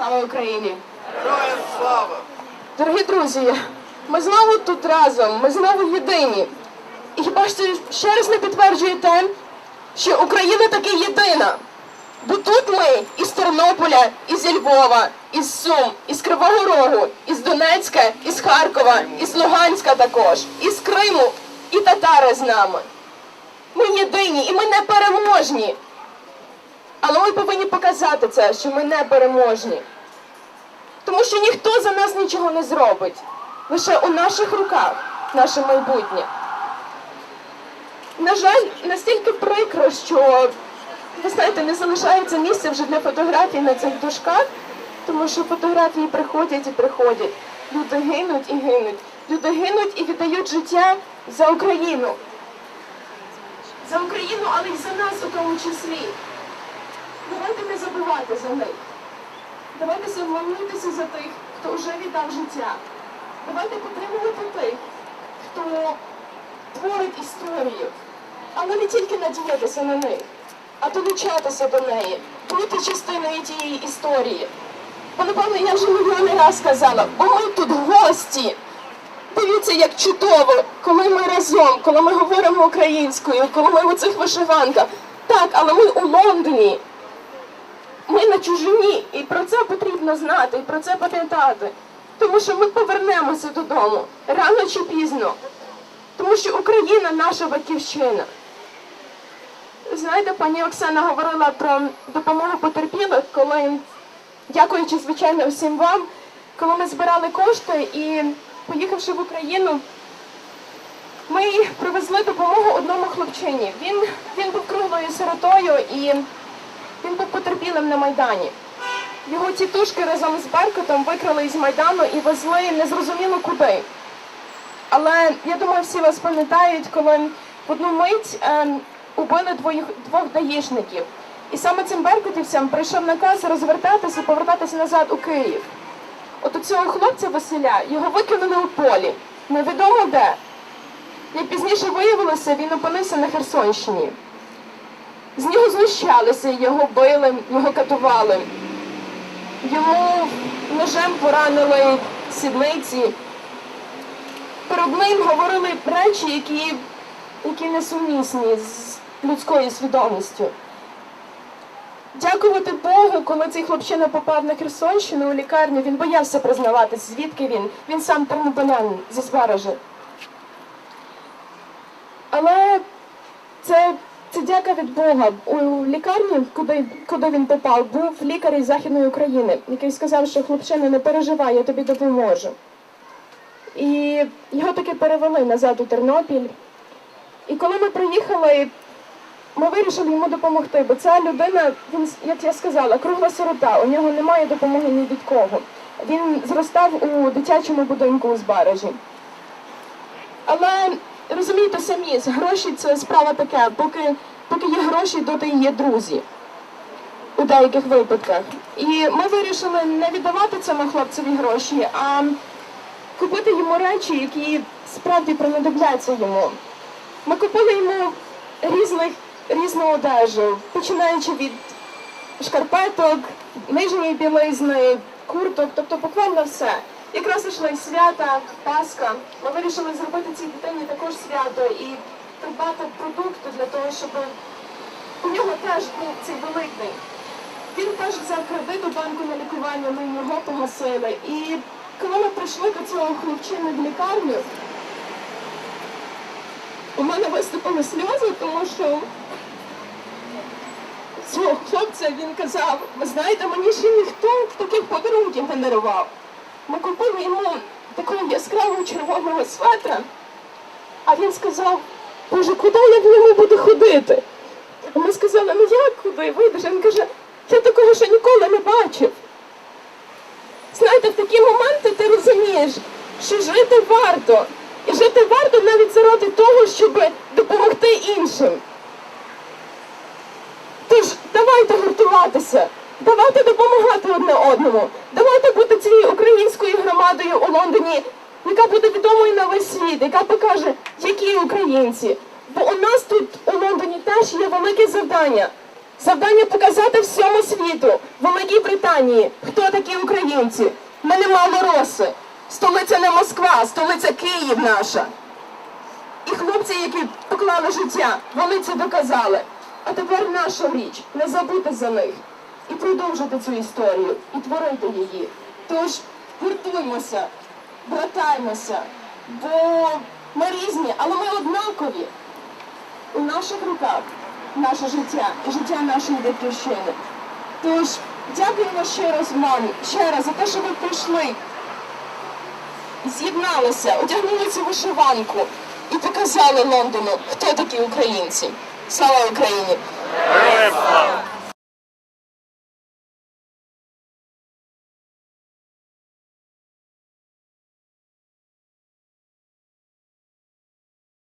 Слава Україні! Героям слава! Дорогі друзі, ми знову тут разом, ми знову єдині. І хіба ж це ще раз не підтверджує те, що Україна таки єдина? Бо тут ми із Тернополя, із Львова, із Сум, із Кривого Рогу, із Донецька, із Харкова, із Луганська також, із Криму і татари з нами. Ми єдині і ми не переможні. Але ми повинні показати це, що ми не переможні. Тому що ніхто за нас нічого не зробить. Лише у наших руках наше майбутнє. На жаль, настільки прикро, що ви знаєте, не залишається місця вже для фотографій на цих дошках, тому що фотографії приходять і приходять. Люди гинуть і гинуть. Люди гинуть і віддають життя за Україну. За Україну, але й за нас у тому числі. Давайте не забувати за них. Давайте молитися за тих, хто вже віддав життя. Давайте підтримувати тих, хто творить історію. Але не тільки надіятися на них, а долучатися до неї, бути частиною тієї історії. Бо, напевно, я вже мільйони раз сказала, бо ми тут гості. Дивіться, як чудово, коли ми разом, коли ми говоримо українською, коли ми у цих вишиванках. Так, але ми у Лондоні. Ми на чужині, і про це потрібно знати, і про це пам'ятати. Тому що ми повернемося додому рано чи пізно. Тому що Україна наша батьківщина. Знаєте, пані Оксана говорила про допомогу потерпілих, коли, дякуючи, звичайно, всім вам, коли ми збирали кошти і, поїхавши в Україну, ми привезли допомогу одному хлопчині. Він, він був круглою сиротою і він був потерпілим на Майдані. Його тітушки разом з Беркутом викрали із Майдану і везли незрозуміло куди. Але я думаю, всі вас пам'ятають, коли в одну мить ем, убили двоїх, двох даїшників. І саме цим беркутівцям прийшов наказ розвертатися повертатися назад у Київ. От у цього хлопця Василя його викинули у полі. Невідомо де. Як пізніше виявилося, він опинився на Херсонщині. З нього знущалися, його били, його катували. Йому ножем поранили сідниці. Перед ним говорили речі, які, які несумісні з людською свідомістю. Дякувати Богу, коли цей хлопчина попав на Херсонщину у лікарню, він боявся признаватись, звідки він. Він сам тернополянин зі Збаража. Але це, це дяка від Бога. У лікарні, куди, куди він попав, був лікар із Західної України, який сказав, що хлопчина не переживай, я тобі допоможу. І його таки перевели назад у Тернопіль. І коли ми приїхали, ми вирішили йому допомогти, бо ця людина, він, як я сказала, кругла сирота, у нього немає допомоги ні від кого. Він зростав у дитячому будинку у Збаражі. Але розумієте самі, гроші це справа така, поки, поки є гроші, доти є друзі у деяких випадках. І ми вирішили не віддавати цьому хлопцеві гроші, а купити йому речі, які справді принадобляться йому. Ми купили йому різних, різну одежу, починаючи від шкарпеток, нижньої білизни, курток, тобто буквально все. Якраз ішли свята, Пасха. Ми вирішили зробити цій дитині також свято і придбати продукти для того, щоб у нього теж був цей великий. Він теж взяв кредит у банку на лікування, ми його погасили. І коли ми прийшли до цього хлопчини в лікарню, у мене виступили сльози, тому що цього хлопця він казав, ви знаєте, мені ще ніхто таких подарунків не дарував. Ми купили йому такого яскравого червоного светра, а він сказав, Боже, куди я в ньому буду ходити? Ми сказали, ну як куди вийдеш? Він каже, я такого ще ніколи не бачив. Знаєте, в такі моменти ти розумієш, що жити варто. І жити варто навіть заради того, щоб допомогти іншим. Тож давайте гуртуватися, давайте допомагати одне одному, давайте бути цією громадою у Лондоні, яка буде відомою на весь світ, яка покаже, які українці. Бо у нас тут у Лондоні теж є велике завдання. Завдання показати всьому світу, Великій Британії, хто такі українці. Ми не малороси. Столиця не Москва, столиця Київ наша. І хлопці, які поклали життя, вони це доказали. А тепер наша річ не забути за них і продовжити цю історію, і творити її. Тож гуртуймося, братаймося, бо ми різні, але ми однакові. У наших руках наше життя і життя нашої батьківщини. Тож дякуємо ще раз мамі, ще раз за те, що ви прийшли, з'єдналися, одягнули цю вишиванку і показали Лондону, хто такі українці. Слава Україні!